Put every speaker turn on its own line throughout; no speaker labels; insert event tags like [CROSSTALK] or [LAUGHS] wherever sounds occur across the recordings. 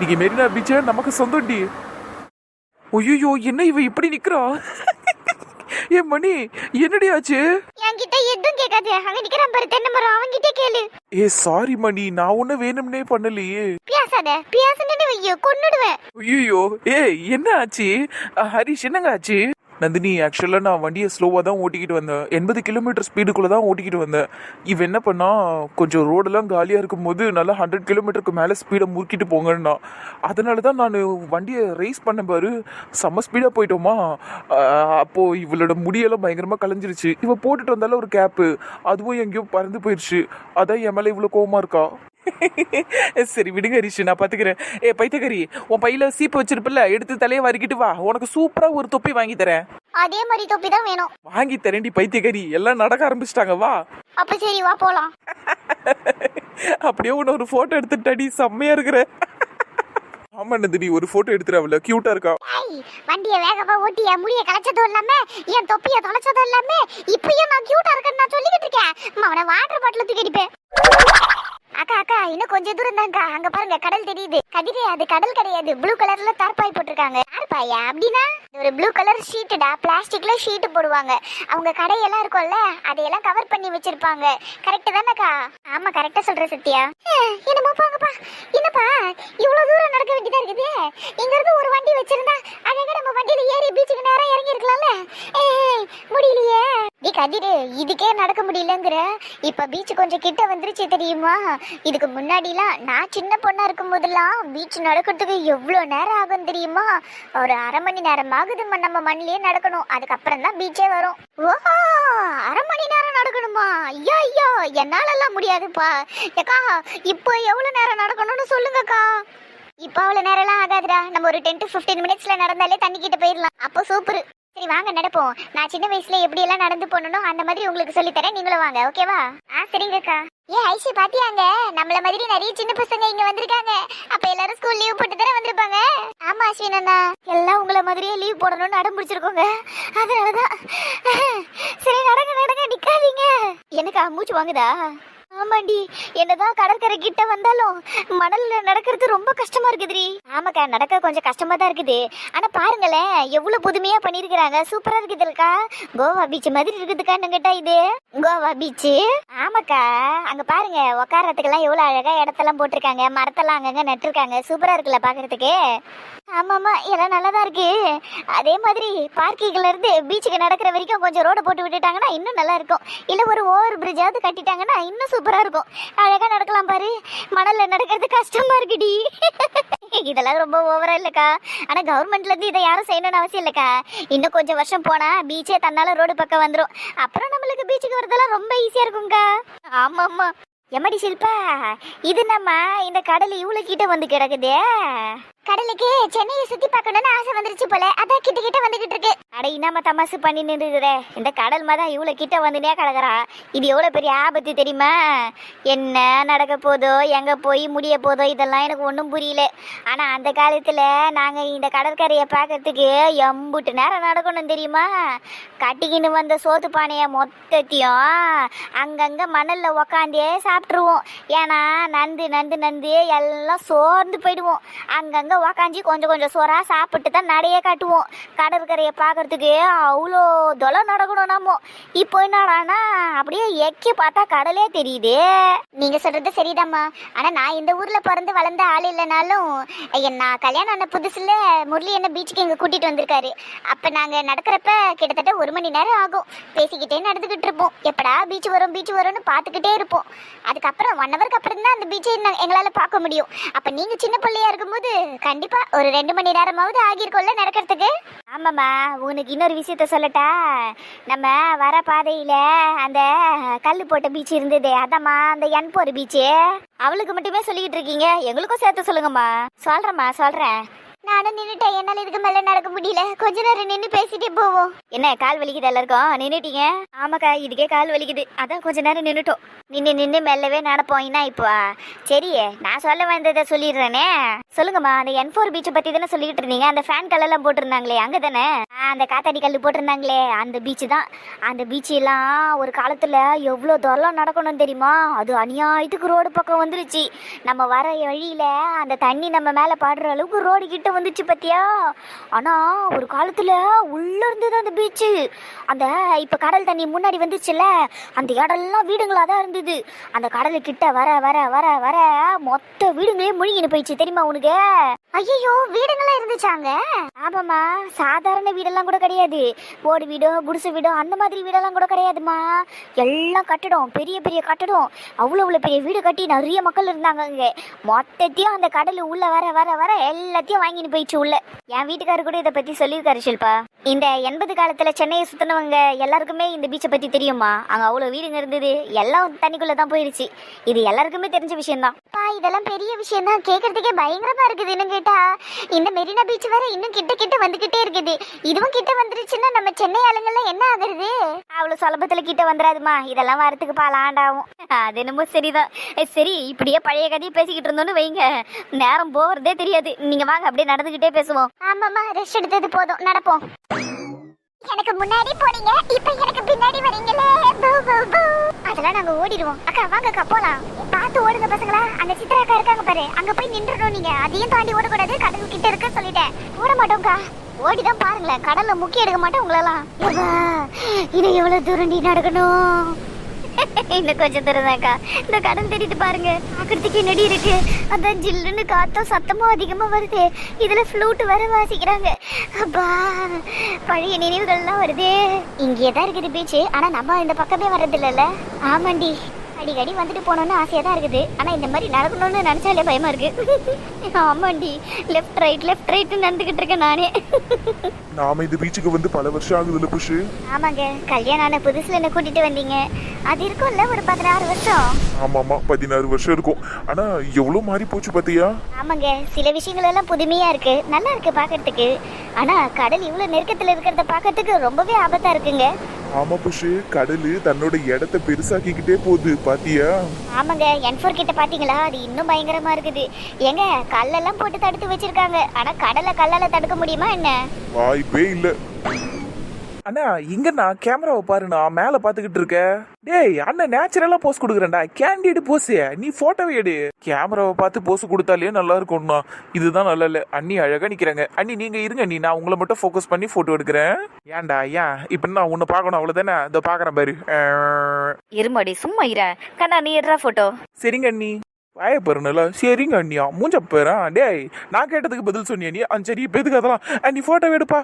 இன்னைக்கு மெரினா பீச் நமக்கு சொந்தம்டி ஐயோ என்ன இவ இப்படி நிக்கிறா? ஏ மணி என்னடி ஆச்சு?
என்கிட்ட எதுவும் கேட்காது. அவன் நிக்கிறான் பாரு தென்னை மரம். அவன்கிட்ட கேளு.
ஏ சாரி மணி. நான் ஒன்னும் வேணும்னே பண்ணலையே.
பியாசாத பியாசுன்னு வையோ கொன்னுடுவேன்.
ஐயோ ஏய் என்ன ஆச்சு? ஹரிஷ் என்னங்க ஆச்சு? நந்தினி ஆக்சுவலாக நான் வண்டியை ஸ்லோவாக தான் ஓட்டிக்கிட்டு வந்தேன். எண்பது கிலோமீட்டர் ஸ்பீடுக்குள்ளே தான் ஓட்டிக்கிட்டு வந்தேன். இவன் என்ன பண்ணா கொஞ்சம் ரோடெல்லாம் காலியாக இருக்கும்போது நல்லா ஹண்ட்ரட் கிலோமீட்டருக்கு மேலே ஸ்பீடை முறுக்கிட்டு போங்கன்னா அதனால தான் நான் வண்டியை ரேஸ் பண்ண பாரு. செம்ம ஸ்பீடாக போயிட்டோமா. அப்போது இவளோட முடியெல்லாம் பயங்கரமாக கலைஞ்சிருச்சு. இவள் போட்டுட்டு வந்தால ஒரு கேப்பு அதுவும் எங்கேயோ பறந்து போயிடுச்சு அதான் என் மேலே இவ்வளோ கோவமாக இருக்கா? [LAUGHS] சரி விடுங்க ஹரிஷ் நான் பாத்துக்கிறேன். ஏ பைத்தகரி உன் பையில சீப்பு வச்சிருப்பில்ல எடுத்து தலையை வறுக்கிட்டு வா. உனக்கு சூப்பரா ஒரு தொப்பி வாங்கி தரேன்.
அதே மாதிரி தொப்பி தான் வேணும்.
வாங்கி தரேன்டி பைத்தியகரி எல்லாம் நடக்க ஆரம்பிச்சிட்டாங்க வா.
அப்ப சரி வா போலாம். [LAUGHS]
அப்படியே உன்ன ஒரு போட்டோ எடுத்துட்டாடி செம்மையா இருக்கிற. ஆமா நந்தினி ஒரு போட்டோ எடுத்துரு அவள கியூட்டா இருக்கா
வண்டிய வேகமா ஓட்டி என் முடிய களைச்சதும் இல்லாம என் தொப்பிய தொலைச்சதும் இல்லாம இப்பயும் நான் கியூட்டா இருக்கேன்னு நான் சொல்லிக்கிட்டு இருக்கேன். அவனை வாட்டர் பாட்டில் தூக்கி அடிப்பேன் அக்கா அக்கா இன்னும் கொஞ்ச தூரம் தான்க்கா அங்க பாருங்க கடல் தெரியுது. கதிரே அது கடல் கிடையாது. ப்ளூ கலர்ல தார்பாய் போட்டிருக்காங்க. தார்பாயா அப்படின்னா? ஒரு ப்ளூ கலர் ஷீட்டுடா பிளாஸ்டிக்ல ஷீட்டு போடுவாங்க. அவங்க கடையெல்லாம் இருக்கும்ல அதையெல்லாம் கவர் பண்ணி வச்சிருப்பாங்க. கரெக்ட் தானேக்கா? ஆமா கரெக்டா சொல்ற சத்யா. என்னமோ போங்கப்பா. என்னப்பா இவ்வளவு தூரம் நடக்க வேண்டியதா இருக்குது? இங்க இருந்து ஒரு வண்டி வச்சிருந்தா அழகா நம்ம வண்டியில ஏறி பீச்சுக்கு நேரம் இறங்கி இருக்கலாம்ல முடியலையே. டி கதிரு இதுக்கே நடக்க முடியலங்கிற. இப்ப பீச் கொஞ்சம் கிட்ட வந்துருச்சு தெரியுமா? இதுக்கு முன்னாடிலாம் நான் சின்ன பொண்ணா இருக்கும் போதெல்லாம் பீச் நடக்கிறதுக்கு எவ்வளோ நேரம் ஆகும் தெரியுமா? ஒரு அரை மணி நேரமா? ஆகுது நம்ம மண்ணிலே நடக்கணும். அதுக்கப்புறம் தான் பீச்சே வரும். ஓஹோ அரை மணி நேரம் நடக்கணுமா? ஐயா ஐயா என்னாலெல்லாம் முடியாதுப்பா. ஏக்கா இப்போ எவ்வளோ நேரம் நடக்கணும்னு சொல்லுங்கக்கா. இப்போ அவ்வளோ நேரம்லாம் ஆகாதுடா. நம்ம ஒரு டென் டு ஃபிஃப்டீன் மினிட்ஸில் நடந்தாலே தண்ணி கிட்ட போயிடலாம். அப்போ சூப்பர் சரி வாங்க நடப்போம். நான் சின்ன வயசுல எப்படி எல்லாம் நடந்து போனனோ அந்த மாதிரி உங்களுக்கு சொல்லி தரேன் நீங்களும் வாங்க ஓகேவா ஆ சரிங்கக்கா ஏ ஐஷி பாத்தியாங்க? நம்மள மாதிரி நிறைய சின்ன பசங்க இங்க வந்திருக்காங்க. அப்ப எல்லாரும் ஸ்கூல் லீவ் போட்டு தானே வந்திருப்பாங்க? ஆமா அஸ்வின் அண்ணா. எல்லாம் உங்கள மாதிரியே லீவ் போடணும்னு அடம் பிடிச்சிருக்கோங்க. அதனாலதான். சரி நடங்க நடங்க நிக்காதீங்க. எனக்கு மூச்சு வாங்குதா? ஆமாண்டி என்னதான் கடற்கரை கிட்ட வந்தாலும் மணல்ல நடக்கிறது ரொம்ப கஷ்டமா இருக்குதுடி. ஆமாக்கா நடக்க கொஞ்சம் கஷ்டமா தான் இருக்குது. ஆனா பாருங்களேன் எவ்வளவு புதுமையா பண்ணிருக்கிறாங்க சூப்பரா இருக்குதுல்க்கா கோவா பீச் மாதிரி இருக்குதுக்கா கேட்டா இது? கோவா பீச் ஆமாக்கா அங்க பாருங்க உக்காரத்துக்கெல்லாம் எவ்வளவு அழகா இடத்தெல்லாம் போட்டிருக்காங்க. மரத்தெல்லாம் அங்கங்க நட்டிருக்காங்க. சூப்பரா இருக்குல்ல பாக்குறதுக்கு? ஆமாமா எல்லாம் நல்லாதான் இருக்கு. அதே மாதிரி பார்க்கிங்ல இருந்து பீச்சுக்கு நடக்கிற வரைக்கும் கொஞ்சம் ரோடு போட்டு விட்டுட்டாங்கன்னா இன்னும் நல்லா இருக்கும். இல்ல ஒரு ஓவர் பிரிட்ஜாவது கட்டிட்டாங்கன்னா இன்னும் சூப்பராக இருக்கும். அழகா நடக்கலாம் பாரு. மணலில் நடக்கிறது கஷ்டமாக இருக்குடி. இதெல்லாம் ரொம்ப ஓவரா இல்லைக்கா. ஆனால் கவர்மெண்ட்லேருந்து இதை யாரும் செய்யணும்னு அவசியம் இல்லைக்கா. இன்னும் கொஞ்சம் வருஷம் போனால் பீச்சே தன்னால ரோடு பக்கம் வந்துடும் அப்புறம் நம்மளுக்கு பீச்சுக்கு வரதெல்லாம் ரொம்ப ஈஸியாக இருக்கும்க்கா. ஆமா ஆமா. எம்மடி ஷில்பா இது நம்ம இந்த கடல் இவ்வளோ கிட்ட வந்து கிடக்குதே. கடலுக்கு சென்னையை சுத்தி பார்க்கணும்னு ஆசை வந்துருச்சு போல. அதான் கிட்ட கிட்ட வந்துகிட்டு இருக்கு. அட இன்னாம தமாசு பண்ணி நின்றுக்கிறே இந்த கடல் தான் இவ்வளோ கிட்ட வந்துனே கிடக்குறா. இது எவ்வளோ பெரிய ஆபத்து தெரியுமா? என்ன நடக்க போதோ எங்கே போய் முடிய போதோ இதெல்லாம் எனக்கு ஒன்றும் புரியல. ஆனால் அந்த காலத்தில் நாங்கள் இந்த கடற்கரையை பார்க்கறதுக்கு எம்புட்டு நேரம் நடக்கணும் தெரியுமா? கட்டிக்கின்னு வந்த சோத்து பானையை மொத்தத்தையும் அங்கங்கே மணலில் உக்காந்தே சாப்பிட்ருவோம் ஏன்னா நந்து நந்து நந்து எல்லாம் சோர்ந்து போயிடுவோம். அங்கங்கே உக்காஞ்சி கொஞ்சம் கொஞ்சம் சோறாக சாப்பிட்டு தான் நடைய காட்டுவோம். கடற்கரையை பார்க்கறதுக்கு அவ்வளோ தொலை நடக்கணும் நம்ம. இப்போ என்னடானா அப்படியே எக்கி பார்த்தா கடலே தெரியுது. நீங்கள் சொல்கிறது சரிதாம்மா. ஆனால் நான் இந்த ஊரில் பிறந்து வளர்ந்த ஆள் இல்லைனாலும் நான் கல்யாணம் ஆன புதுசில் முரளி என்ன பீச்சுக்கு இங்கே கூட்டிகிட்டு வந்திருக்காரு. அப்போ நாங்கள் நடக்கிறப்ப கிட்டத்தட்ட ஒரு மணி நேரம் ஆகும். பேசிக்கிட்டே நடந்துக்கிட்டு இருப்போம். எப்படா பீச் வரும் பீச் வரும்னு பார்த்துக்கிட்டே இருப்போம். அதுக்கப்புறம் ஒன் ஹவருக்கு அப்புறம் தான் அந்த பீச்சை எங்களால் பார்க்க முடியும். அப்போ நீங்கள் சின்ன பிள்ளையா இருக்கும்போது கண்டிப்பா ஒரு ரெண்டு மணி நேரமாவது ஆகியிருக்கும்ல நடக்கிறதுக்கு? ஆமாம்மா உனக்கு இன்னொரு விஷயத்த சொல்லட்டா. நம்ம வர பாதையில அந்த கல் போட்ட பீச் இருந்தது அதாம்மா அந்த என் போர் பீச்சு அவளுக்கு மட்டுமே சொல்லிக்கிட்டு இருக்கீங்க. எங்களுக்கும் சேர்த்து சொல்லுங்கம்மா. சொல்றேம்மா சொல்றேன். நானும் நின்னுட்டேன். என்னால இதுக்கு மேல நடக்க முடியல. கொஞ்ச நேரம் நின்னு பேசிட்டே போவோம். என்ன கால் வலிக்குது எல்லாருக்கும்? நின்றுட்டீங்க ஆமாக்கா இதுக்கே கால் வலிக்குது. அதான் கொஞ்ச நேரம் நின்னுட்டோம். நின்று நின்று மெல்லவே நடப்போம். என்ன இப்போ? சரி நான் சொல்ல வந்ததை சொல்லிடுறேனே. சொல்லுங்கம்மா அந்த என் ஃபோர் பீச்சை பத்தி தானே சொல்லிட்டு இருந்தீங்க? அந்த ஃபேன் கல்லெல்லாம் போட்டிருந்தாங்களே அங்க தானே? அந்த காத்தாடி கல் போட்டிருந்தாங்களே அந்த பீச்சு தான். அந்த பீச்சு எல்லாம் ஒரு காலத்துல எவ்வளோ தூரம் நடக்கணும் தெரியுமா? அது அநியாயத்துக்கு ரோடு பக்கம் வந்துருச்சு. நம்ம வர வழியில அந்த தண்ணி நம்ம மேல பாடுற அளவுக்கு ரோடு கிட்ட வந்துச்சு பத்தியா? ஆனா ஒரு காலத்துல உள்ள இருந்தது அந்த பீச்சு அந்த இப்ப கடல் தண்ணி முன்னாடி வந்துச்சுல்ல அந்த இடம்லாம் வீடுங்களா தான் இருந்தது. அந்த கடலு கிட்ட வர வர வர வர மொத்த வீடுங்களே முழுகின்னு போயிடுச்சு. தெரியுமா உனக்கு? ஐயோ வீடுங்களா இருந்துச்சாங்க? ஆமாம்மா சாதாரண வீடெல்லாம் கூட கிடையாது. ஓடு வீடோ குடிசை வீடோ அந்த மாதிரி வீடெல்லாம் கூட கிடையாதுமா எல்லாம் கட்டடம் பெரிய பெரிய கட்டடம். அவ்வளோ அவ்வளோ பெரிய வீடு கட்டி நிறைய மக்கள் இருந்தாங்க அங்கே. மொத்தத்தையும் அந்த கடல் உள்ள வர வர வர எல்லாத்தையும் வாங்கின்னு போயிடுச்சு உள்ள. என் வீட்டுக்காரர் கூட இதை பத்தி சொல்லியிருக்காரு ஷில்பா. இந்த எண்பது காலத்துல சென்னையை சுத்தினவங்க எல்லாருக்குமே இந்த பீச்சை பத்தி தெரியுமா? அங்க அவ்வளோ வீடுங்க இருந்தது. எல்லாம் தண்ணிக்குள்ள தான் போயிடுச்சு இது எல்லாருக்குமே தெரிஞ்ச விஷயம் தான் இதெல்லாம் பெரிய விஷயம் தான் கேட்கறதுக்கே பயங்கரமா இருக்குது இன்னும் கேட்டா இந்த மெரினா பீச் வேற இன்னும் கிட்ட கிட்ட வந்துகிட்டே இருக்குது. இதுவும் கிட்ட வந்துருச்சுன்னா நம்ம சென்னை ஆளுங்கெல்லாம் என்ன ஆகுறது? அவ்வளவு சுலபத்துல கிட்ட வந்துடாதுமா இதெல்லாம் வரத்துக்கு பால் ஆண்டாகும். அது என்னமோ சரிதான். சரி இப்படியே பழைய கதையை பேசிக்கிட்டு இருந்தோம்னு வைங்க. நேரம் போறதே தெரியாது. நீங்க வாங்க அப்படியே நடந்துகிட்டே பேசுவோம். ஆமாமா ரெஸ்ட் எடுத்தது போதும். நடப்போம். எனக்கு முன்னாடி போனீங்க இப்ப எனக்கு பின்னாடி வரீங்களே. பூ, பூ, பூ. அதெல்லாம் நாங்க ஓடிடுவோம். அக்கா வாங்க அக்கா போலாம். பார்த்து ஓடுங்க பசங்களா. அந்த சித்ரா அக்கா இருக்காங்க பாரு. அங்க போய் நின்றுடணும் நீங்க. அதையும் தாண்டி ஓடக்கூடாது. கடல் கிட்ட இருக்க சொல்லிட்டேன். ஓட மாட்டோம்க்கா. ஓடிதான் பாருங்களேன். கடல்ல முக்கிய எடுக்க மாட்டோம் உங்களெல்லாம். இது எவ்வளவு தூரண்டி நடக்கணும்? இன்னும் கொஞ்சம் தூரம் தான்க்கா இந்த கடன் தேடிட்டு பாருங்க. ஆக்கிறதுக்கு நெடி இருக்கு. அதான் ஜில்லுன்னு காத்தும் சத்தமும் அதிகமா வருது. இதுல ஃப்ளூட் வர வாசிக்கிறாங்க. அப்பா பழைய நினைவுகள்லாம் வருதே. இங்கேயே தான் இருக்குது பீச்சு. ஆனா நம்ம இந்த பக்கமே வர்றது இல்லைல்ல ஆமாண்டி. அடிக்கடி வந்துட்டு போகணும்னு ஆசையாக தான் இருக்குது. ஆனால் இந்த மாதிரி நடக்கணும்னு நினச்சாலே பயமா இருக்கு. [LAUGHS] ஆமாண்டி. லெஃப்ட் ரைட் லெஃப்ட் ரைட்னு நடந்துக்கிட்டு இருக்கேன் நானே. [LAUGHS]
நாம இந்த பீச்சுக்கு வந்து பல வருஷம் ஆகுதுல்ல புஷு?
ஆமாங்க. கல்யாணம் ஆன புதுசுல என்ன கூட்டிட்டு வந்தீங்க? அது இருக்கும்ல ஒரு பதினாறு வருஷம்.
ஆமா ஆமா பதினாறு வருஷம் இருக்கும். ஆனா எவ்வளவு மாறி போச்சு பாத்தியா?
ஆமாங்க. சில விஷயங்கள் எல்லாம் புதுமையா இருக்கு. நல்லா இருக்கு பார்க்கிறதுக்கு ஆனா கடல் இவ்வளவு நெருக்கத்துல இருக்கிறத பார்க்கிறதுக்கு ரொம்பவே ஆபத்தா இருக்குங்க.
ஆமா புஷு கடலு தன்னோட இடத்த பெருசாக்கிக்கிட்டே போகுது பாத்தியா?
ஆமாங்க என்ஃபோர் கிட்ட பாத்தீங்களா? அது இன்னும் பயங்கரமா இருக்குது. ஏங்க கல்லெல்லாம் போட்டு தடுத்து வச்சிருக்காங்க. ஆனா கடலை கல்லால தடுக்க முடியுமா என்ன?
வாய்ப்பே இல்ல.
அண்ணா இங்க நான் கேமராவை பாருண்ணா மேல பாத்துக்கிட்டு இருக்க. டேய் அண்ணன் நேச்சுரலா போஸ் கொடுக்குறேன்டா. கேண்டிடு போஸ் நீ போட்டோவை எடு. கேமராவை பார்த்து போஸ் கொடுத்தாலே நல்லா இருக்கும்ண்ணா. இதுதான் நல்லா இல்ல அண்ணி அழகா நிக்கிறாங்க. அண்ணி நீங்க இருங்க அண்ணி. நான் உங்களை மட்டும் ஃபோக்கஸ் பண்ணி போட்டோ எடுக்கிறேன். ஏன்டா ஏன்? இப்ப நான் உன்னை பார்க்கணும் அவ்வளவுதானே? இதோ பாக்குறேன் பாரு.
இருமாடி சும்மா இர. கண்ணா நீ எடுறா போட்டோ
சரிங்க அண்ணி. வாய பாருங்களா சரிங்க அண்ணியா மூஞ்ச போறா டேய் நான் கேட்டதுக்கு பதில் சொன்னியா நீ? சரி இப்ப எதுக்கு அதெல்லாம்? அண்ணி போட்டோ எடுப்பா.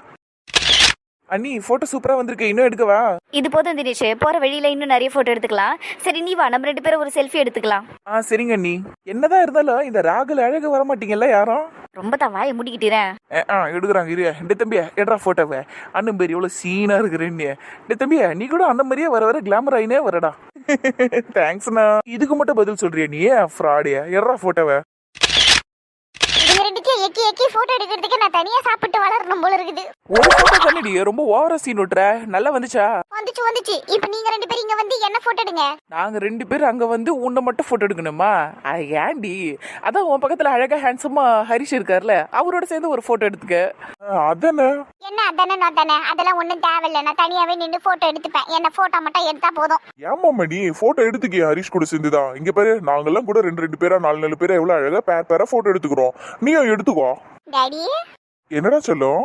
அண்ணி போட்டோ சூப்பரா வந்திருக்கு. இன்னும் எடுக்கவா?
இது போதும் தினேஷ். போற வழியில இன்னும் நிறைய போட்டோ எடுத்துக்கலாம். சரி நீ வா. நம்ம ரெண்டு பேரும் ஒரு செல்ஃபி எடுத்துக்கலாம்.
ஆ சரிங்க அண்ணி. என்னதான் இருந்தாலும் இந்த ராகுல் அழகு வர மாட்டீங்கல்ல யாரும்?
ரொம்ப தான் வாயை முடிக்கிட்டீரேன்
ஏ, ஆ எடுக்கிறாங்க இரு. டே தம்பியா எடுறா போட்டோவை அண்ணன் பேர் எவ்வளோ சீனா இருக்கிறேன்னு டே தம்பியா நீ கூட அந்த மாதிரியே வர வர கிளாமர் ஆயினே வரடா. [LAUGHS] தேங்க்ஸ்ண்ணா இதுக்கு மட்டும் பதில் சொல்றியா நீ? ஃப்ராடியா எடுறா போட்டோவை
ரெண்டுத்தையும் எக்கி எக்கி போட்டோ எடுக்கிறதுக்கு நான் தனியா சாப்பிட்டு வளரணும் போல இருக்குது.
ஒரு போட்டோ கண்ணடி ரொம்ப ஓவரா சீன் விட்டுற. நல்லா வந்துச்சா?
வந்துச்சு வந்துச்சு. இப்போ நீங்க ரெண்டு பேரும் இங்க வந்து என்ன போட்டோ எடுங்க?
நாங்க ரெண்டு பேரும் அங்க வந்து உன்னை மட்டும் போட்டோ எடுக்கணுமா? அது ஏன்டி? அதான் உன் பக்கத்துல அழகா ஹேண்ட்ஸமா ஹரிஷ் இருக்கார்ல அவரோட சேர்ந்து ஒரு போட்டோ எடுத்துக்க.
அதானே
என்ன அதானே நான் தானே? அதெல்லாம் ஒண்ணும் தேவையில்ல. நான் தனியாவே நின்று போட்டோ எடுத்துப்பேன். என்ன போட்டோ மட்டும் எடுத்தா போதும்.
ஏமாமா நீ போட்டோ எடுத்துக்கிய ஹரிஷ் கூட சேர்ந்துதான். இங்க பாரு நாங்கெல்லாம் கூட ரெண்டு ரெண்டு பேரா நாலு நாலு பேரா எவ்வளவு அழகா பேர் பேரா போட்டோ எடுத்துக்கிறோம். நீயும் எடுத்துக்கோ. என்னடா சொல்லும்?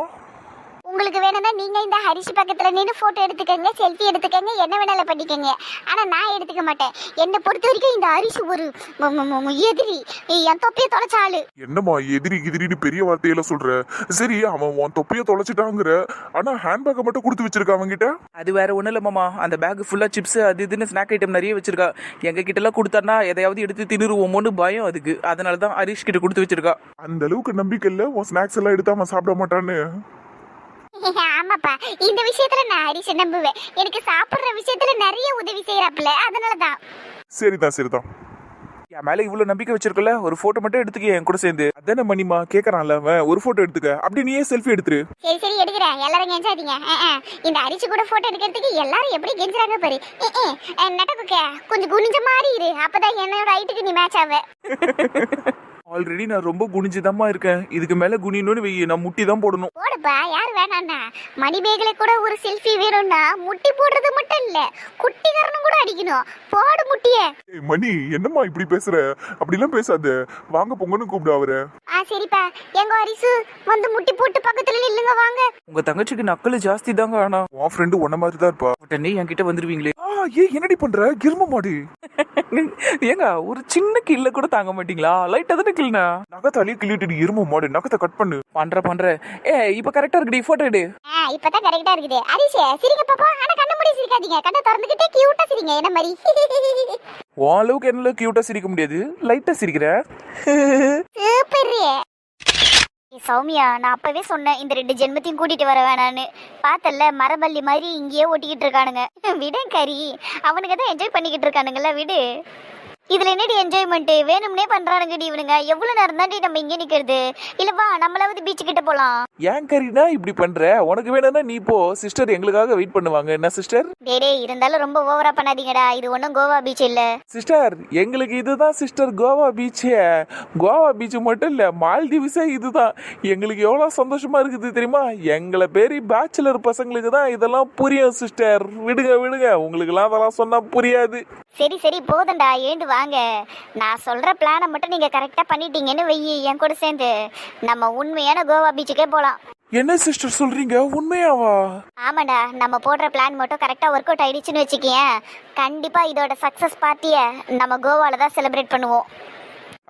உங்களுக்கு வேணும்னா நீங்க இந்த ஹரிஷ் பக்கத்துல நின்று போட்டோ எடுத்துக்கங்க செல்ஃபி எடுத்துக்கங்க என்ன வேணாலும் பண்ணிக்கங்க. ஆனா நான் எடுத்துக்க மாட்டேன். என்னை பொறுத்த வரைக்கும் இந்த ஹரிஷ் ஒரு ம- ம- ம- எதிரி. என் தொப்பியை தொலைச்ச ஆளு.
என்னம்மா எதிரி கிதிரின்னு பெரிய வார்த்தையில சொல்ற? சரி அவன் உன் தொப்பிய தொலைச்சிட்டாங்கிற. ஆனா ஹேண்ட்பேக்கை மட்டும் கொடுத்து வச்சிருக்கான் அவன்கிட்ட?
அது வேற ஒன்றும் இல்லை மாமா. அந்த பேக் ஃபுல்லாக சிப்ஸ் அது இதுன்னு ஸ்நாக் ஐட்டம் நிறைய வச்சிருக்கா. எங்க கிட்டலாம் கொடுத்தான்னா எதையாவது எடுத்து தின்னுருவோமோன்னு பயம் அதுக்கு. அதனால தான் ஹரிஷ் கிட்ட கொடுத்து வச்சிருக்கா.
அந்த அளவுக்கு நம்பிக்கை இல்ல? உன் ஸ்நாக்ஸ் எல்லாம் எடுத்து அவன் சாப்பிட மாட்டான்னு. [LAUGHS]
ஆமாப்பா. இந்த விஷயத்துல நான் ஹரிஷை நம்புவேன். எனக்கு சாப்பிடுற விஷயத்துல நிறைய உதவி செய்யறாப்புல அதனாலதான்.
சரிதான் சரிதான்
என் மேல இவ்வளவு நம்பிக்கை வச்சிருக்கல ஒரு போட்டோ மட்டும் எடுத்துக்க என் கூட சேர்ந்து. அதானே மணிமா? கேக்குறான்ல அவன் ஒரு போட்டோ எடுத்துக்க. அப்படி நீயே செல்ஃபி எடுத்துரு.
சரி சரி எடுக்கிறேன். எல்லாரும் கெஞ்சாதீங்க. இந்த அரிசி கூட போட்டோ எடுக்கிறதுக்கு எல்லாரும் எப்படி கெஞ்சுறாங்க பாரு. நட்டக்குக்க கொஞ்சம் குனிஞ்ச மாதிரி இரு. அப்பதான் என்னோட ஹைட்டுக்கு நீ மேட்ச் ஆவ. [LAUGHS]
ஆல்ரெடி நான் ரொம்ப குனிஞ்சுதாம்மா இருக்கேன். இதுக்கு மேல குனியணும்னு வெய்ய நான் முட்டி தான் போடணும்.
போடுப்பா யார் வேணாண்ணா மணிமேகலை கூட ஒரு செல்ஃபி வேணும்னா முட்டி போடுறது மட்டும் இல்ல குட்டிகரனும் கூட அடிக்கணும். போடு முட்டிய.
மணி என்னம்மா இப்படி பேசுற? அப்படிலாம் பேசாத. வாங்க பொங்கன்னு கூப்பிடு அவரை.
ஆ சரிப்பா. எங்க அரிசு வந்து முட்டி போட்டு பக்கத்துல நில்லுங்க வாங்க.
உங்க தங்கச்சிக்கு நக்கல் ஜாஸ்தி தாங்க ஆனா.
உன் ஃப்ரெண்டு உன்ன மாதிரி தான் இருப்பா.
உடனே என்கிட்ட வந்துருவீங்களே.
ஆ ஏ என்னடி பண்ற? கிரும மாடு. [LAUGHS]
ஏங்க ஒரு சின்ன கில்ல கூட தாங்க மாட்டீங்களா? லைட்டா தானே கிள்னா
நகை தலையை கிள்ளிட்டு எரும மாடு நகத்தை கட் பண்ணு.
பண்ற பண்ற. ஏ இப்ப கரெக்டா இருக்குடி போட்டோ எடு.
இப்பதான் கரெக்டா இருக்குது. அரிசி சிரிங்க பாப்பா ஆனா கண்ண மூடி சிரிக்காதீங்க. கண்ணை திறந்துகிட்டே கியூட்டா சிரிங்க என்ன மாதிரி?
உன் அளவுக்கு என்ன கியூட்டா சிரிக்க முடியாது? லைட்டா சிரிக்கிற.
சூப்பர்
சௌமியா நான் அப்பவே சொன்னேன் இந்த ரெண்டு ஜென்மத்தையும் கூட்டிட்டு வர வேணான்னு. பார்த்தல்ல மரபள்ளி மாதிரி இங்கேயே ஓட்டிக்கிட்டு இருக்கானுங்க. விடு கறி. அவனுக்கு தான் என்ஜாய் பண்ணிக்கிட்டு இருக்கானுங்கல்ல விடு. இதுல என்னடி என்ஜாய்மெண்ட் வேணும்னே பண்றானுங்கடி இவனுங்க. எவ்வளவு நேரம் தாண்டி நம்ம இங்கே நிக்கிறது? இல்ல வா நம்மளாவது பீச் கிட்ட போலாம்.
ஏன் கரீனா இப்படி பண்ற? உனக்கு வேணும்னா நீ போ. சிஸ்டர் எங்களுக்காக வெயிட் பண்ணுவாங்க. என்ன சிஸ்டர்
டேய் டேய் இருந்தாலும் ரொம்ப ஓவரா பண்ணாதீங்கடா. இது ஒன்றும் கோவா பீச் இல்ல.
சிஸ்டர் எங்களுக்கு இதுதான் sister Goa beach Goa beach மட்டும் இல்ல மால்தீவ்ஸே இதுதான். எங்களுக்கு எவ்வளவு சந்தோஷமா இருக்குது தெரியுமா? எங்களை பேரி பேச்சுலர் பசங்களுக்கு தான் இதெல்லாம் புரியும் சிஸ்டர் விடுங்க விடுங்க. உங்களுக்குலாம் அதெல்லாம் சொன்னா புரியாது.
சரி சரி போதும்டா. எழுந்து வாங்க. நான் சொல்ற பிளானை மட்டும் நீங்க கரெக்டா பண்ணிட்டீங்கன்னு வெயி என் கூட சேர்ந்து. நம்ம உண்மையான கோவா பீச்சுக்கே போலாம்.
என்ன சிஸ்டர் சொல்றீங்க? உண்மையாவா?
ஆமாடா நம்ம போடுற பிளான் மட்டும் கரெக்டாக ஒர்க் அவுட் ஆயிடுச்சுன்னு வச்சுக்கேன் கண்டிப்பாக இதோட சக்ஸஸ் பார்ட்டியை நம்ம கோவாவில் தான் செலிப்ரேட் பண்ணுவோம்.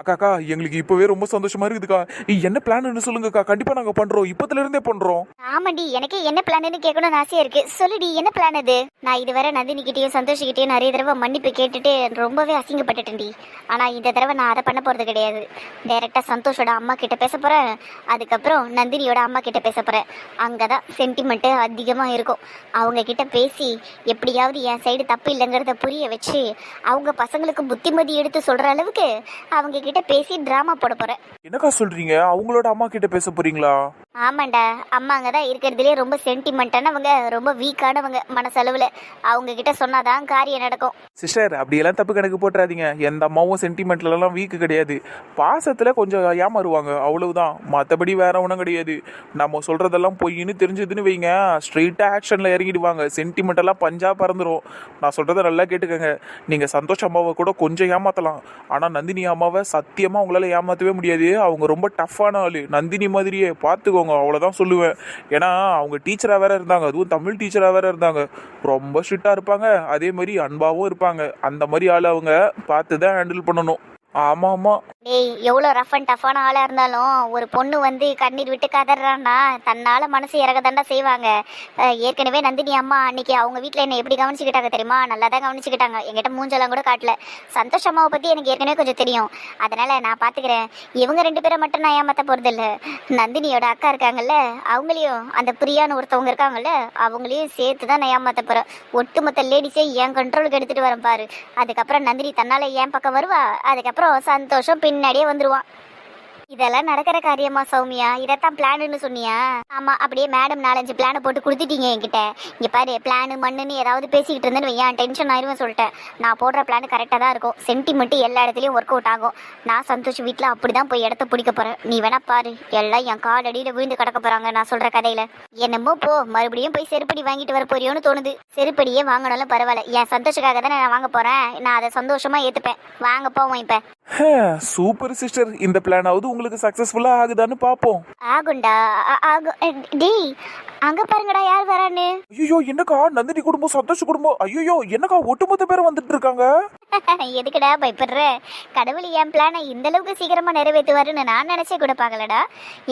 அக்கா அக்கா எங்களுக்கு இப்பவே ரொம்ப சந்தோஷமா இருக்குதுக்கா. என்ன பிளான் சொல்லுங்கக்கா. கண்டிப்பா நாங்க பண்றோம். இப்பத்துல இருந்தே பண்றோம்.
ஆமாடி எனக்கு என்ன பிளான்னு கேட்கணும்னு ஆசையா இருக்கு. சொல்லுடி என்ன பிளான் அது? நான் இதுவரை நந்தினிக்கிட்டேயும் சந்தோஷிக்கிட்டேயும் நிறைய தடவை மன்னிப்பு கேட்டுட்டு ரொம்பவே அசிங்கப்பட்டுட்டேன்டி. ஆனா இந்த தடவை நான் அதை பண்ண போறது கிடையாது. டைரக்டா சந்தோஷோட அம்மா கிட்ட பேச போறேன். அதுக்கப்புறம் நந்தினியோட அம்மா கிட்ட பேச போறேன். அங்கதான் சென்டிமெண்ட் அதிகமா இருக்கும். அவங்க கிட்ட பேசி எப்படியாவது என் சைடு தப்பு இல்லைங்கிறத புரிய வச்சு அவங்க பசங்களுக்கு புத்திமதி எடுத்து சொல்ற அளவுக்கு அவங்க கிட்ட பேசி டிராமா போட போறேன்.
என்னக்கா சொல்றீங்க? அவங்களோட அம்மா கிட்ட பேச போறீங்களா?
ஆமாண்டா. அம்மா அங்கே தான் இருக்கிறதுலே ரொம்ப சென்டிமெண்ட்டானவங்க ரொம்ப வீக்கானவங்க மனசளவில். அவங்க கிட்ட சொன்னாதான் காரியம் நடக்கும்.
சிஸ்டர் அப்படியெல்லாம் தப்பு கணக்கு போட்டுறாதீங்க. எந்த அம்மாவும் சென்டிமெண்ட்லலாம் வீக்கு கிடையாது. பாசத்தில் கொஞ்சம் ஏமாறுவாங்க. அவ்வளவுதான். மற்றபடி வேற ஒன்றும் கிடையாது. நம்ம சொல்கிறதெல்லாம் பொய்ன்னு தெரிஞ்சதுன்னு வைங்க. ஸ்ட்ரெயிட்டாக ஆக்ஷனில் இறங்கிடுவாங்க. சென்டிமெண்டெல்லாம் பஞ்சாக பறந்துடும் நான் சொல்கிறத நல்லா கேட்டுக்கங்க. நீங்கள் சந்தோஷ் அம்மாவை கூட கொஞ்சம் ஏமாற்றலாம் ஆனால் நந்தினி அம்மாவை சத்தியமாக உங்களால் ஏமாற்றவே முடியாது. அவங்க ரொம்ப டஃப்பான ஆள். நந்தினி மாதிரியே. பார்த்துக்கோ பார்த்துக்கோங்க அவ்வளவுதான் சொல்லுவேன். ஏன்னா அவங்க டீச்சரா வேற இருந்தாங்க. அதுவும் தமிழ் டீச்சரா வேற இருந்தாங்க. ரொம்ப ஸ்ட்ரிக்டாக இருப்பாங்க. அதே மாதிரி அன்பாவும் இருப்பாங்க. அந்த மாதிரி ஆள் அவங்க பார்த்து தான் ஹேண்டில் பண்ணணும். ஆமா ஆமா.
டேய் எவ்வளோ ரஃப் அண்ட் டஃப்பான ஆளாக இருந்தாலும் ஒரு பொண்ணு வந்து கண்ணீர் விட்டு கதறான்னா தன்னால் மனசு இறக செய்வாங்க. அஹ் ஏற்கனவே நந்தினி அம்மா அன்னைக்கு அவங்க வீட்டில் என்னை எப்படி கவனிச்சுக்கிட்டாங்க தெரியுமா? நல்லா தான் கவனிச்சுக்கிட்டாங்க. என்கிட்ட மூஞ்செல்லாம் கூட காட்டல. சந்தோஷ் அம்மாவை பற்றி எனக்கு ஏற்கனவே கொஞ்சம் தெரியும். அதனால் நான் பார்த்துக்கிறேன் இவங்க ரெண்டு பேரை மட்டும் நான் ஏமாற்ற போகிறதில்ல நந்தினியோட அக்கா இருக்காங்கல்ல அவங்களையும் அந்த பிரியான்னு ஒருத்தவங்க இருக்காங்கல்ல அவங்களையும் சேர்த்து தான் நான் ஏமாற்ற போகிறேன் ஒட்டுமொத்த லேடிஸே என் கண்ட்ரோலுக்கு எடுத்துகிட்டு வரேன் பாரு. அதுக்கப்புறம் நந்தினி தன்னால் என் பக்கம் வருவா அதுக்கப்புறம் சந்தோஷம் பின்னாடியே வந்துடுவான் இதெல்லாம் நடக்கிற காரியமா சௌமியா? இதைத்தான் பிளான்னு சொன்னியா? ஆமா அப்படியே மேடம் நாலஞ்சு பிளானை போட்டு கொடுத்துட்டீங்க என்கிட்ட. இங்க பாரு பிளானு மண்ணுன்னு ஏதாவது பேசிக்கிட்டு இருந்தேன்னு வையன் டென்ஷன் ஆயிருவேன் சொல்லிட்டேன். நான் போடுற பிளான் கரெக்டாக தான் இருக்கும். சென்டிமெண்ட் எல்லா இடத்துலயும் ஒர்க் அவுட் ஆகும். நான் சந்தோஷ் வீட்டில் அப்படிதான் போய் இடத்த பிடிக்க போறேன். நீ வேணா பாரு எல்லாம் என் கால் அடியில விழுந்து கிடக்க போறாங்க நான் சொல்ற கதையில. என்னமோ போ மறுபடியும் போய் செருப்படி வாங்கிட்டு வர போறியோன்னு தோணுது. செருப்படியே வாங்கினாலும் பரவாயில்ல. என் சந்தோஷக்காக தானே நான் வாங்க போறேன். நான் அதை சந்தோஷமா ஏத்துப்பேன். வாங்க போவோம் இப்ப.
சூப்பர் சிஸ்டர் இந்த பிளானாவது உங்களுக்கு சக்சஸ்ஃபுல்லா ஆகுதான்னு பாப்போம்.
ஆகுண்டா? டேய் அங்க பாருங்கடா யார் வரான்னு.
ஐயோ என்னக்கா? நந்தினி குடும்பம் சந்தோஷ் குடும்பம். ஐயோ என்னக்கா ஒட்டுமொத்த பேர் வந்துட்டு இருக்காங்க? [LAUGHS]
எதுக்குடா பயப்படுற? கடவுள் என் பிளானை இந்த அளவுக்கு சீக்கிரமா நிறைவேற்றுவாருன்னு நான் நினைச்சே கூட பார்க்கலடா.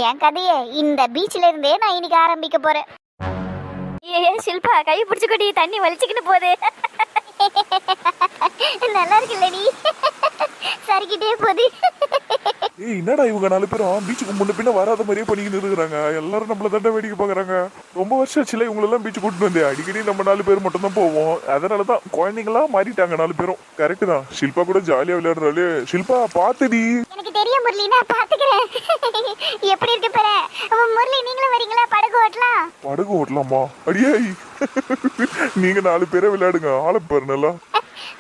என் கதையை இந்த பீச்ல இருந்தே நான் இன்னைக்கு ஆரம்பிக்க போறேன். ஏ ஷில்பா கை பிடிச்சுக்கொடி தண்ணி வலிச்சுக்கிட்டு போகுது [LAUGHS]
நல்லா இருக்குல்லடி. சரிக்கிட்டே போகுது.
ஏய் என்னடா இவங்க நாலு பேரும்? பீச்சுக்கு முன்ன பின்ன வராத மாதிரியே பண்ணிக்கிட்டு இருக்கிறாங்க. எல்லாரும் நம்மள தண்டை வேடிக்கை பாக்குறாங்க ரொம்ப வருஷம் ஆச்சுல இவங்க எல்லாம் பீச் கூட்டிட்டு வந்து. அடிக்கடி நம்ம நாலு பேர் மட்டும் தான் போவோம். அதனால தான் குழந்தைங்களா மாறிட்டாங்க நாலு பேரும். கரெக்ட் தான். ஷில்பா கூட ஜாலியா விளையாடுறாளே. ஷில்பா பாத்துடி
எனக்கு தெரியும் முரளி. நான் பாத்துக்கிறேன் எப்படி இருக்கு பாரு? முரளி நீங்களும் வரீங்களா? படகு ஓட்டலாம்?
படகு ஓட்டலாமா? அடியே. நீங்க நாலு பேரை விளையாடுங்க. ஆளை பாரு நல்லா.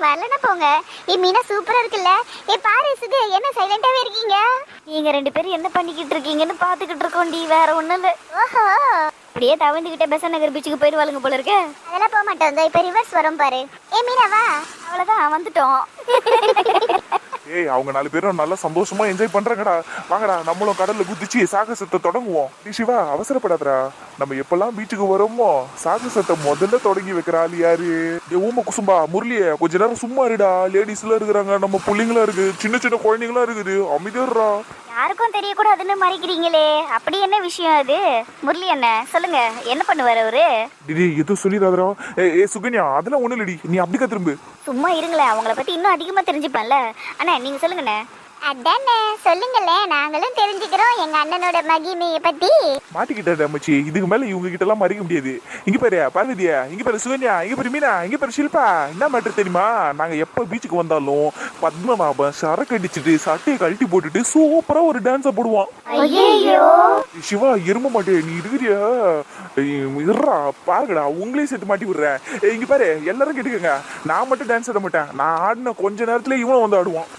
வரலன்னா போங்க. ஏ மீனா சூப்பரா இருக்குல்ல. ஏ பாரு சுது என்ன சைலண்டாவே இருக்கீங்க?
நீங்க ரெண்டு பேரும் என்ன பண்ணிக்கிட்டு இருக்கீங்கன்னு பாத்துக்கிட்டு இருக்கோண்டி வேற ஒண்ணும் இல்ல.
ஓஹோ.
அப்படியே தவந்துகிட்டே பெசன் நகர் பீச்சுக்கு போயிடுவாளுங்க போல இருக்க.
அதெல்லாம் போக மாட்டோம். இதோ இப்ப ரிவர்ஸ் வரும் பாரு. ஏ மீனா வா.
அவ்வளவுதான் வந்துட்டோம்.
ஏய் அவங்க நாலு பேரும் நல்லா சந்தோஷமா என்ஜாய் பண்றாங்கடா. வாங்கடா நம்மளும் கடல்ல குதிச்சு சாகசத்தை தொடங்குவோம். டி சிவா அவசரப்படாதடா. நம்ம எப்பெல்லாம் பீச்சுக்கு வரோமோ சாகசத்தை முதல்ல தொடங்கி வைக்கிற ஆள் யாரு? ஊம குசும்பா முரளியே கொஞ்ச நேரம் சும்மா இருடா. லேடிஸ் எல்லாம் இருக்கிறாங்க நம்ம புள்ளைங்களா இருக்கு சின்ன சின்ன குழந்தைங்களா இருக்குது. அமைதியா
யாருக்கும் தெரியக்கூடாதுன்னு மறைக்கிறீங்களே. அப்படி என்ன விஷயம் அது? முரளி அண்ணன் சொல்லுங்க என்ன பண்ணுவாரு அவரு?
டிடி எதுவும் சொல்லிடாதடா. ஏ சுகன்யா அதெல்லாம் ஒண்ணு இல்லடி. நீ அப்படிக்கா திரும்பு
சும்மா இருங்களேன். அவங்கள பற்றி இன்னும் அதிகமாக தெரிஞ்சுப்பேன்ல. அண்ணா நீங்கள் சொல்லுங்கண்ணே.
அதானே சொல்லுங்களே நாங்களும் தெரிஞ்சுக்கிறோம் எங்க அண்ணனோட மகிமையை பத்தி.
மாட்டிக்கிட்ட மச்சி இதுக்கு மேல இவங்க கிட்ட எல்லாம் மறிக்க முடியாது. இங்க பாரு பார்வதியா இங்க பாரு சுகன்யா இங்க பாரு மீனா இங்க பாரு ஷில்பா. என்ன மேட்டர் தெரியுமா? நாங்க எப்ப பீச்சுக்கு வந்தாலும் பத்மநாபன் சரக்கு அடிச்சுட்டு சட்டையை கழட்டி போட்டுட்டு சூப்பரா ஒரு டான்ஸ போடுவான் சிவா எரும மாட்டே நீ இருக்கிறியா? இருறா பாருங்கடா உங்களையும் சேர்த்து மாட்டி விடுறேன். இங்க பாரு எல்லாரும் கேட்டுக்கங்க. நான் மட்டும் டான்ஸ் ஆட மாட்டேன். நான் ஆடின கொஞ்ச நேரத்துல இவனும் வந்து ஆடுவான்.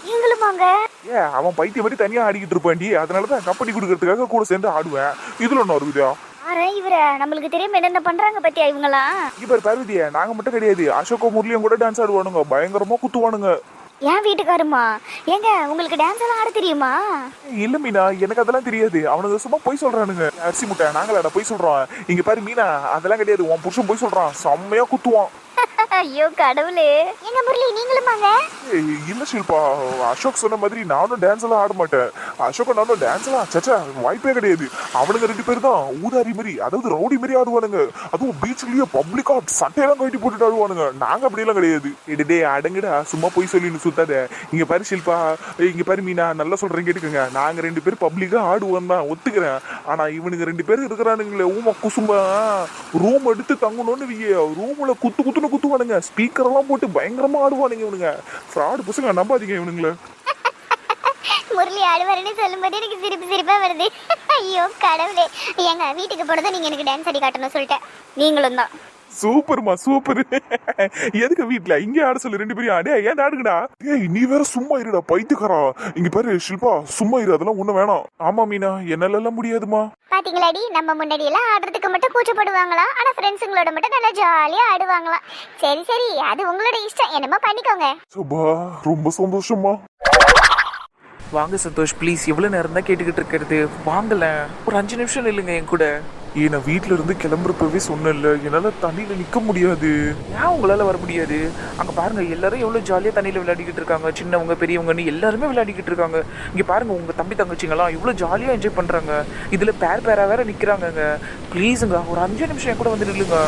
ஏ அவன் பைத்தியம் மாதிரி தனியா ஆடிக்கிட்டு இருப்பான்டி. அதனாலதான் கம்பெனி கொடுக்கறதுக்காக கூட சேர்ந்து ஆடுவேன். இதுல இருக்குதா
ஆற இவர? நம்மளுக்கு தெரியாம என்னென்ன பண்றாங்க பத்தியா இவங்களாம்
இப்ப பார்வதியா நாங்க மட்டும் கிடையாது. அசோக முரளியும் கூட டான்ஸ் ஆடுவானுங்க. பயங்கரமா குத்துவானுங்க.
ஏன் வீட்டுக்காருமா ஏங்க உங்களுக்கு டான்ஸ் எல்லாம் ஆட தெரியுமா?
இல்ல மீனா எனக்கு அதெல்லாம் தெரியாது. அவனுங்க சும்மா போய் சொல்றானுங்க. அரிசி முட்டை நாங்களாடா போய் சொல்றோம். இங்க பாரு மீனா அதெல்லாம் கிடையாது. உன் புருஷன் போய் சொல்றான். செம்மையா குத்துவான்.
ஐயோ கடவுளே.
எங்க முரளி நீங்களும் வாங்க.
இல்ல ஷில்பா. அசோக் சொன்ன மாதிரி நானும் டான்ஸ் எல்லாம் ஆட மாட்டேன். அசோக் நானும் டான்ஸ் எல்லாம் சச்சா வாய்ப்பே கிடையாது. அவனுங்க ரெண்டு பேர் தான் ஊதாரி மாதிரி அதாவது ரவுடி மாதிரி ஆடுவானுங்க. அதுவும் பீச்லயே பப்ளிக்கா சட்டையெல்லாம் கட்டி போட்டுட்டு ஆடுவானுங்க. நாங்க அப்படியெல்லாம் கிடையாது. டேய், டேய் அடங்குடா சும்மா போய் சொல்லி சுத்தாத. இங்க பாரு ஷில்பா. இங்க பாரு மீனா. நல்லா சொல்றேன் கேட்டுக்கோங்க. நாங்க ரெண்டு பேரும் பப்ளிக்கா ஆடுவோம் தான். ஒத்துக்கிறேன். ஆனா இவனுங்க ரெண்டு பேரும் இருக்கிறானுங்களே. ஊமா குசும்பா. ரூம் எடுத்து தங்கணும்னு வைய. ரூம்ல குத்து குத்துன்னு குத்துவானுங்க. ஸ்பீக்கர் எல்லாம் போட்டு பயங்கரமா ஆடுவானுங்க இவனுங்க. ஃப்ராடு பசங்க நம்பாதீங்க இவனுங்கள.
முரளி ஆடுவாருன்னு சொல்லும்போது எனக்கு சிரிப்பு சிரிப்பா வருது. ஐயோ கடவுளே. எங்க வீட்டுக்கு போனதும் நீங்க எனக்கு டான்ஸ் ஆடி காட்டணும் சொல்லிட்டேன்.
நீங்களும் தான்.
சூப்பர்மா சூப்பர். எதுக்கு வீட்ல? இங்க ஆட சொல்லு ரெண்டு பேரும் ஆடே. ஏன் ஆடுங்கடா? ஏய் நீ வேற சும்மா இருடா பைத்தியக்காரா. இங்க பாரு ஷில்பா சும்மா இரு அதெல்லாம் ஒண்ணு வேணாம். ஆமா மீனா என்னால எல்லாம் முடியாதுமா.
பாத்தீங்களாடி? நம்ம முன்னாடி எல்லாம் ஆடுறதுக்கு மட்டும் கூச்சப்படுவாங்களாம் ஆனா ஃப்ரெண்ட்ஸுங்களோட மட்டும் நல்லா ஜாலியா ஆடுவாங்களாம் சரி சரி அது உங்களோட இஷ்டம். என்னமோ பண்ணிக்கோங்க.
சபா ரொம்ப சந்தோஷமா
வாங்க சந்தோஷ் ப்ளீஸ் எவ்வளோ நேரம் தான் கேட்டுக்கிட்டு இருக்கிறது. வாங்கல. ஒரு அஞ்சு நிமிஷம் இல்லைங்க என் கூட.
ஏய் நான் வீட்ல இருந்து கிளம்புறப்பவே சொன்னேன்ல. என்னால தண்ணியில நிக்க முடியாது.
ஏன் உங்களால வர முடியாது? அங்க பாருங்க எல்லாரும் எவ்வளவு ஜாலியா தண்ணியில விளையாடிக்கிட்டு இருக்காங்க. சின்னவங்க பெரியவங்கன்னு எல்லாருமே விளையாடிக்கிட்டு இருக்காங்க. இங்க பாருங்க உங்க தம்பி தங்கச்சிங்கலாம் இவ்வளவு ஜாலியா என்ஜாய் பண்றாங்க. இதுல பேர் பேரா வேற நிக்கிறாங்கங்க. ப்ளீஸுங்க ஒரு அஞ்சு நிமிஷம் கூட வந்து நில்லுங்க.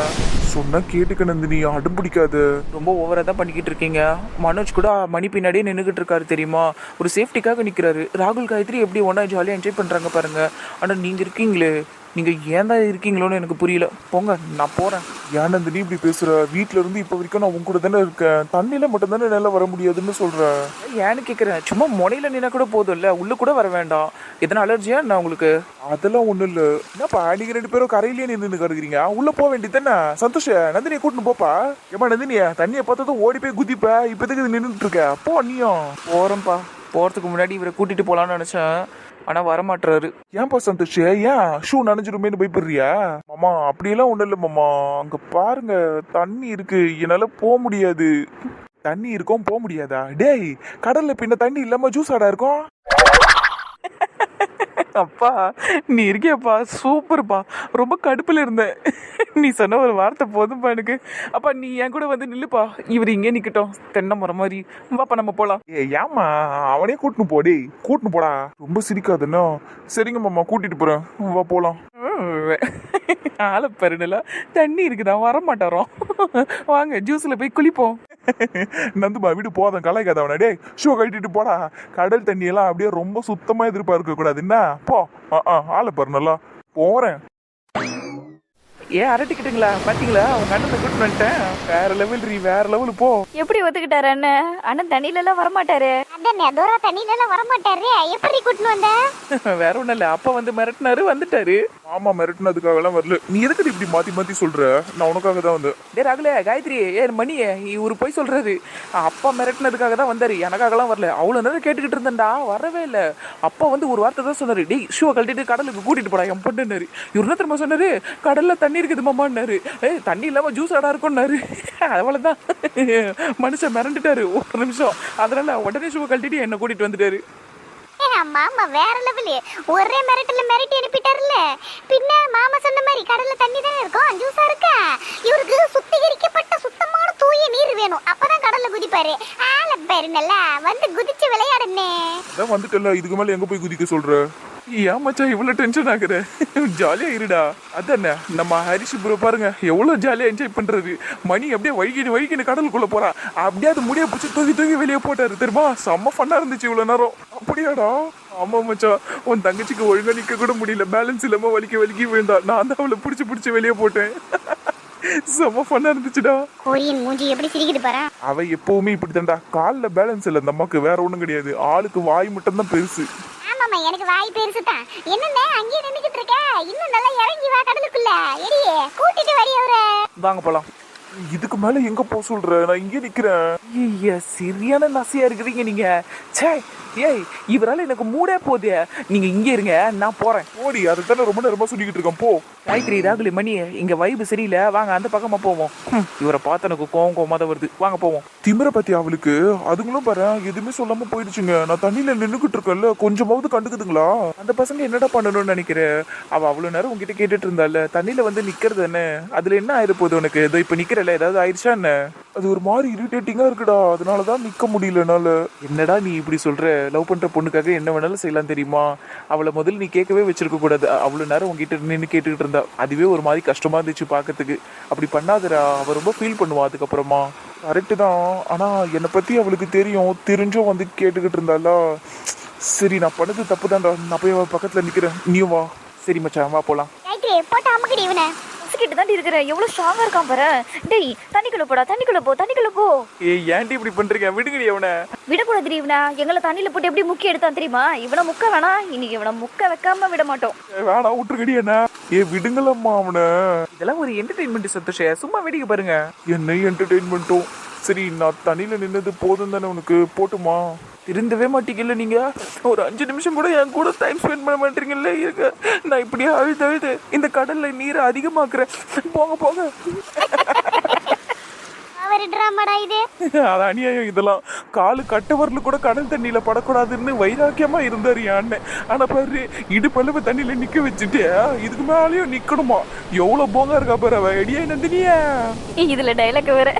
சொன்னா கேட்டுக்க நந்தினி அடம் பிடிக்காத.
ரொம்ப ஓவரா தான் பண்ணிக்கிட்டு இருக்கீங்க. மனோஜ் கூட மணி பின்னாடியே நின்றுகிட்டு இருக்காரு தெரியுமா? ஒரு சேஃப்டிக்காக நிக்கிறாரு. ராகுல் காயத்ரி எப்படி ஒன்றா ஜாலியாக என்ஜாய் பண்றாங்க பாருங்க. ஆனா நீங்க இருக்கீங்களே. நீங்க ஏன் தான் இருக்கீங்களோன்னு எனக்கு புரியல. போங்க நான் போறேன்.
ஏன் நந்தினி இப்படி பேசுற? வீட்ல இருந்து இப்ப வரைக்கும் நான் உன் கூட தானே இருக்கேன். தண்ணியில மட்டும் தானே என்னால வர முடியாதுன்னு சொல்றேன்
ஏன்னு கேட்குறேன் சும்மா முனையில நின்னா கூட போதும்ல உள்ள கூட வர வேண்டாம். எதனா அலர்ஜியா நான் உங்களுக்கு?
அதெல்லாம் ஒண்ணும் இல்ல. என்னப்பா நீங்க ரெண்டு பேரும் கரையிலேயே நின்று கருக்குறீங்க உள்ள போக வேண்டியது தானே? சந்தோஷ நந்தினியை கூட்டின்னு போப்பா. ஏமா நந்தினியா தண்ணியை பார்த்ததும் ஓடி போய் குதிப்ப. இப்போதைக்கு நின்றுட்டு இருக்க? போ நீயும்.
போறேன்ப்பா. போறதுக்கு முன்னாடி இவரை கூட்டிட்டு போலாம்னு நினைச்சேன். ஆனா வரமாட்டுறாரு
ஏன்பா சந்தோஷ்? ஏன் ஷூ நனைஞ்சிருமேனு பயப்படுறியா? மாமா அப்படியெல்லாம் ஒண்ணும் இல்ல மாமா. அங்க பாருங்க தண்ணி இருக்கு. என்னால போக முடியாது. தண்ணி இருக்கும் போக முடியாதா? டேய் கடல்ல பின்ன தண்ணி இல்லாம ஜூஸ் ஆடா இருக்கும்?
அப்பா நீ இருக்கியப்பா சூப்பர்ப்பா. ரொம்ப கடுப்புல இருந்தேன். நீ சொன்ன ஒரு வார்த்தை போதும்ப்பா எனக்கு. அப்பா நீ என் கூட வந்து நில்லுப்பா. இவர் இங்கே நிக்கட்டும். தென்னை மரம் மாதிரி. வாப்பா நம்ம போலாம்.
ஏ ஏமா அவனே கூட்டின்னு போ டேய். கூட்டின்னு போடா. ரொம்ப சிரிக்காதுன்னா சரிங்க மாமா. கூட்டிட்டு போறேன். வா போலாம்.
ஆளை பெருநில தண்ணி இருக்குதா? வர மாட்டாரோம் வாங்க ஜூஸ்ல போய் குளிப்போம்.
நந்துமா வீடு போதும் கலாய்க்காத அவனை. டே ஷூ கட்டிட்டு போடா. கடல் தண்ணியெல்லாம் அப்படியே ரொம்ப சுத்தமாக எதிர்பார்க்க கூடாது என்ன போ. ஆ ஆ ஆளை பாரு நல்லா. போகிறேன்
ஏன் அரட்டிக்கிட்டுங்களா பாத்தீங்களா? அவங்க அண்ணனை கூட்டு வந்துட்டேன் வேற லெவல் ரீ வேற லெவல் போ.
எப்படி ஒத்துக்கிட்டாரு அண்ணன் அண்ணன் தண்ணியில எல்லாம் வரமாட்டாரு.
அந்த தூரம் தண்ணியில எல்லாம் வரமாட்டாரு. எப்படி கூட்டின்னு வந்த? [LAUGHS]
வேற ஒண்ணும் இல்ல. அப்பா வந்து மிரட்டினாரு வந்துட்டாரு.
மாமா மிரட்டினதுக்காக எல்லாம் வரல. நீ எதுக்கு இப்படி மாத்தி மாத்தி சொல்ற? நான் உனக்காக தான் வந்தேன்.
டே ராகுலே காயத்ரி ஏ மணி இவரு போய் சொல்றாரு. அப்பா மிரட்டினதுக்காக தான் வந்தாரு. எனக்காகலாம் வரல. அவ்வளோ நேரம் கேட்டுக்கிட்டு இருந்தேன்டா. வரவே இல்லை. அப்பா வந்து ஒரு வார்த்தை தான் சொன்னாரு. டேய் ஷூவை கழட்டிட்டு கடலுக்கு கூட்டிட்டு போடா என் பொண்ணுன்னாரு. இவர் என்ன திரும்ப சொன்னாரு? கடல்ல தண்ணி இருக்குது மாமான்னாரு. ஏய் தண்ணி இல்லாம ஜூஸ் ஆடா இருக்கும்னாரு. அவ்வளோதான் மனுஷன் மிரண்டுட்டாரு. ஒரு நிமிஷம். அதனால உடனே ஷூவை கழட்டிட்டு என்னை கூட்டிட்டு வந்துட்டாரு.
ஏ, மாமா வேற லெவலு ஒரே மிரட்டல மிரட்டி அனுப்பிட்டாருல்ல. பின்ன மாமா சொன்ன மாதிரி கடல்ல தண்ணி தானே இருக்கும்? ஜூஸா இருக்க? இவருக்கு சுத்திகரிக்கப்பட்ட சுத்தமான தூய நீர் வேணும். அப்பதான் கடல்ல குதிப்பாரு. ஆள பேரு நல்லா. வந்து குதிச்சு விளையாடுனே
அதான் வந்துட்டல இதுக்கு மேல எங்க போய் குதிக்க சொல்ற?
ஏன் மச்சான் இவ்வளோ டென்ஷன் ஆகுற ஜாலியா இருடா. அதானே நம்ம ஹரிஷ் ப்ரோ பாருங்க எவ்வளோ ஜாலியா என்ஜாய் பண்றது. மணி அப்படியே வழுகிட்டு வழுகிட்டு கடலுக்குள்ள போறான் அப்படியே அது முடிய பிடிச்சி தூக்கி தூக்கி வெளியே போட்டாரு. தெரியுமா? செம்ம ஃபன்னா இருந்துச்சு இவ்வளோ நேரம். அப்படியாடா? ஆமா மச்சான் உன் தங்கச்சிக்கு ஒழுங்கா நிக்க கூட முடியல. பேலன்ஸ் இல்லாம வலிக்க வலிக்கி விழுந்தா. நான் தான் அவளை பிடிச்சி பிடிச்சி வெளியே போட்டேன். செம்ம ஃபன்னா இருந்துச்சுடா.
கொரியன் மூஞ்சி எப்படி சிரிக்குது பாரு?
அவ எப்பவுமே இப்படித்தான்டா கால்ல பேலன்ஸ் இல்ல இந்த அம்மாக்கு வேற ஒண்ணும் கிடையாது. ஆளுக்கு வாய் மட்டும் தான் பெருசு.
ஆமாமா எனக்கு வாய் பெருசு தான் என்னண்ணே அங்கேயே நின்றுக்கிட்டு இருக்க? இன்னும் நல்லா இறங்கி வா கடலுக்குள்ள. எடியே கூட்டிட்டு வரி அவரை.
வாங்க போலாம்.
இதுக்கு மேல எங்க போக சொல்ற? நான் இங்கே நிக்கிறேன்.
ஐயா சரியான நசையா இருக்கிறீங்க நீங்க. சே ஏய் இவரால எனக்கு மூடே போதே. நீங்க இங்கே இருங்க நான் போறேன்.
ஓடி அதை தானே ரொம்ப நேரமா சொல்லிக்கிட்டு இருக்கேன் போ.
காயத்ரி ராகுலி மணி இங்க வைப்பு சரியில்லை. வாங்க அந்த பக்கமா போவோம். இவரை பார்த்து எனக்கு கோவம் கோவமா தான் வருது. வாங்க போவோம்.
திமிர பத்தி அவளுக்கு அதுங்களும் பாரு எதுவுமே சொல்லாம போயிடுச்சுங்க. நான் தண்ணியில நின்னுகிட்டு இருக்கேன்ல கொஞ்சமாவது கண்டுக்குதுங்களா?
அந்த பசங்க என்னடா பண்ணணும்னு நினைக்கிறேன் அவ அவ்வளவு நேரம் உங்ககிட்ட கேட்டுட்டு இருந்தால தண்ணியில வந்து நிக்கிறது என்ன? அதுல என்ன ஆயிரு போகுது உனக்கு? இதோ இப்ப நிக்கிறல ஏதாவது ஆயிடுச்சா என்ன?
அது ஒரு மாதிரி இரிட்டேட்டிங்காக இருக்குடா. அதனாலதான் நிற்க முடியல என்னால.
என்னடா நீ இப்படி சொல்கிற லவ் பண்ணுற பொண்ணுக்காக என்ன வேணாலும் செய்யலாம் தெரியுமா? அவளை முதல்ல நீ கேட்கவே வச்சிருக்க கூடாது. அவ்வளோ நேரம் உங்ககிட்ட நின்று கேட்டுக்கிட்டு இருந்தா. அதுவே ஒரு மாதிரி கஷ்டமாக இருந்துச்சு பார்க்கறதுக்கு. அப்படி பண்ணாதடா. அவ ரொம்ப ஃபீல் பண்ணுவா அதுக்கப்புறமா.
கரெக்டு தான். ஆனால் என்னை பற்றி அவளுக்கு தெரியும். தெரிஞ்சும் வந்து கேட்டுக்கிட்டு இருந்தாளா? சரி நான் பண்ணது தப்பு தான்டா நான் போய் பக்கத்தில் நிற்கிறேன் நீ வா.
சரி மச்சான் வா
போகலாம் போட்டு அமுக்கடி இவனை.
கிட்ட தான் இருக்கிற. எவ்வளவு ஸ்ட்ராங்கா இருக்கான் பாரு. டேய் தண்ணிக்குள்ள போடா தண்ணிக்குள்ள போ தண்ணிக்குள்ள போ.
ஏய் ஏன்டி இப்படி பண்றீங்க? விடுங்கடி அவனை.
விடக்கூடாது இவனை எங்களை தண்ணியில போட்டு எப்படி முக்கி எடுத்தான் தெரியுமா? இவனை முக்க வேணாம். இன்னைக்கு இவனை முக்க வைக்காம விட மாட்டோம்.
வேணாம் விட்டுருக்கடி என்ன. ஏ விடுங்களம்மா அவனை.
இதெல்லாம் ஒரு என்டர்டைன்மெண்ட் சந்தோஷ சும்மா வேடிக்கை பாருங்க.
என்னை என்டர்டெயின்மெண்ட்டும் சரி நான் தண்ணியில நின்னது போதும் தானே உனக்கு? போட்டுமா?
திருந்தவே மாட்டீங்கல்ல நீங்க? ஒரு அஞ்சு நிமிஷம் கூட என் கூட டைம் ஸ்பெண்ட் பண்ண மாட்டீங்கல்ல? இருக்க நான் இப்படியே அழுது அழுது இந்த கடல்ல நீரை அதிகமாக்குறேன். போங்க போங்க.
அவர் ட்ராமாடா இது?
அது அநியாயம் இதெல்லாம். காலு கட்ட வரல கூட கடல் தண்ணியில படக்கூடாதுன்னு வைராக்கியமா இருந்தாரு என் அண்ணன். ஆனா பாரு இடுப்பளவு தண்ணியில நிக்க வச்சுட்டு இதுக்கு மேலேயும் நிக்கணுமா? எவ்வளவு போங்க இருக்கா பாரு அவ எடியா நந்தினியா.
இதுல டைலாக் வேற.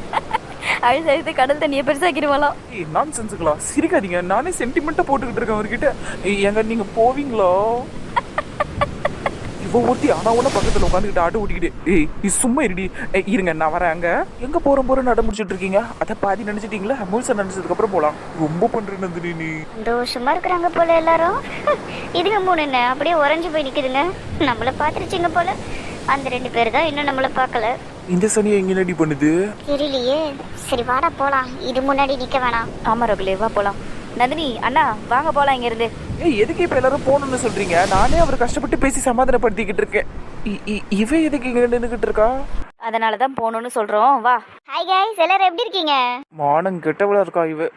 அழுது அழுது கடல் தண்ணியை பெருசாக்கிடுவாளாம்.
நான் சென்சுக்கலாம் சிரிக்காதீங்க. நானே சென்டிமெண்ட்டா போட்டுக்கிட்டு இருக்கேன் அவர்கிட்ட. ஏய், ஏங்க நீங்க போவீங்களா? [LAUGHS] இவ ஒருத்தி ஆனா ஒண்ணு பக்கத்துல உட்காந்துக்கிட்டு ஆட்டு ஓட்டிக்கிட்டு ஏய் நீ சும்மா இருடி. ஏய், இருங்க நான் வரேன் அங்க. எங்க போறோம் போறோம் நட முடிச்சிட்டு இருக்கீங்க? அத பாதி நினைச்சிட்டீங்களா? முழுசா நினைச்சதுக்கு அப்புறம் போலாம்.
ரொம்ப பண்ற நந்தினி நீ.
சந்தோஷமா இருக்கிறாங்க போல எல்லாரும். [LAUGHS] இதுங்க மூணு என்ன அப்படியே உறைஞ்சு போய் நிக்குதுங்க. நம்மள பாத்துருச்சுங்க போல. அந்த ரெண்டு பேர் தான் இன்னும் நம்மள பார்க்கல.
இந்த சனியை எங்க ரெடி பண்ணுது?
தெரியலையே. சரி வாடா போலாம். இது முன்னாடி நிக்க வேணாம்.
ஆமா ரகுலே வா போலாம். நந்தினி அண்ணா வாங்க போலாம் இங்க இருந்து
ஏய் எதுக்கு இப்ப எல்லாரும் போகணும்னு சொல்றீங்க? நானே அவர் கஷ்டப்பட்டு பேசி சமாதானப்படுத்திக்கிட்டு இருக்கேன். இ- இ- இவ எதுக்கு இங்க நின்னுகிட்டு இருக்கா?
அதனாலதான் போகணும்னு சொல்றோம். வா.
Hi guys. எல்லாரும் எப்படி இருக்கீங்க?
மானம் கெட்டவளா இருக்கா இவ?